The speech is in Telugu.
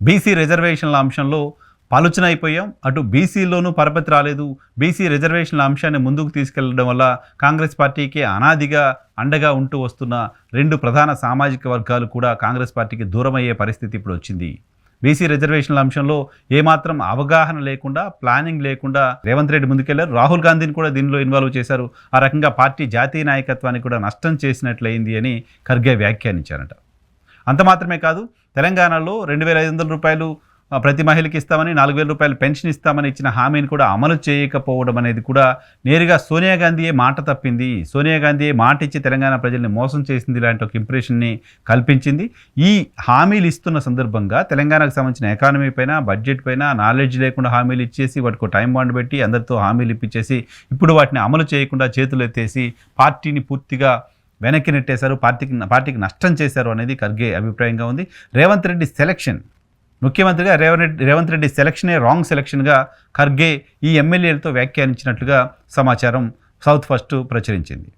బీసీ రిజర్వేషన్ల అంశంలో ఆలోచన అయిపోయాం అటు బీసీలోనూ పరపతి రాలేదు. బీసీ రిజర్వేషన్ల అంశాన్ని ముందుకు తీసుకెళ్ళడం వల్ల కాంగ్రెస్ పార్టీకి అనాదిగా అండగా ఉంటూ వస్తున్న రెండు ప్రధాన సామాజిక వర్గాలు కూడా కాంగ్రెస్ పార్టీకి దూరమయ్యే పరిస్థితి ఇప్పుడు వచ్చింది. బీసీ రిజర్వేషన్ల అంశంలో ఏమాత్రం అవగాహన లేకుండా ప్లానింగ్ లేకుండా రేవంత్ రెడ్డి ముందుకెళ్ళారు. రాహుల్ గాంధీని కూడా దీనిలో ఇన్వాల్వ్ చేశారు. ఆ రకంగా పార్టీ జాతీయ నాయకత్వానికి కూడా నష్టం చేసినట్లయింది అని ఖర్గే వ్యాఖ్యానించారట. అంత మాత్రమే కాదు తెలంగాణలో రెండు వేల ఐదు వందల రూపాయలు ప్రతి మహిళకి ఇస్తామని నాలుగు వేల రూపాయలు పెన్షన్ ఇస్తామని ఇచ్చిన హామీని కూడా అమలు చేయకపోవడం అనేది కూడా నేరుగా సోనియా గాంధీయే మాట తప్పింది. సోనియా గాంధీయే మాట ఇచ్చి తెలంగాణ ప్రజల్ని మోసం చేసింది లాంటి ఒక ఇంప్రెషన్ని కల్పించింది. ఈ హామీలు ఇస్తున్న సందర్భంగా తెలంగాణకు సంబంధించిన ఎకానమీ పైన బడ్జెట్ పైన నాలెడ్జ్ లేకుండా హామీలు ఇచ్చేసి వాటికి టైం బాండ్ పెట్టి అందరితో హామీలు ఇప్పించేసి ఇప్పుడు వాటిని అమలు చేయకుండా చేతులు ఎత్తేసి పార్టీని పూర్తిగా వెనక్కి నెట్టేశారు పార్టీకి పార్టీకి నష్టం చేశారు అనేది ఖర్గే అభిప్రాయంగా ఉంది. రేవంత్ రెడ్డి సెలక్షన్ ముఖ్యమంత్రిగా రేవంత్ రెడ్డి రేవంత్ రెడ్డి సెలక్షనే రాంగ్ సెలక్షన్గా ఖర్గే ఈ ఎమ్మెల్యేలతో వ్యాఖ్యానించినట్లుగా సమాచారం సౌత్ ఫస్ట్ ప్రచురించింది.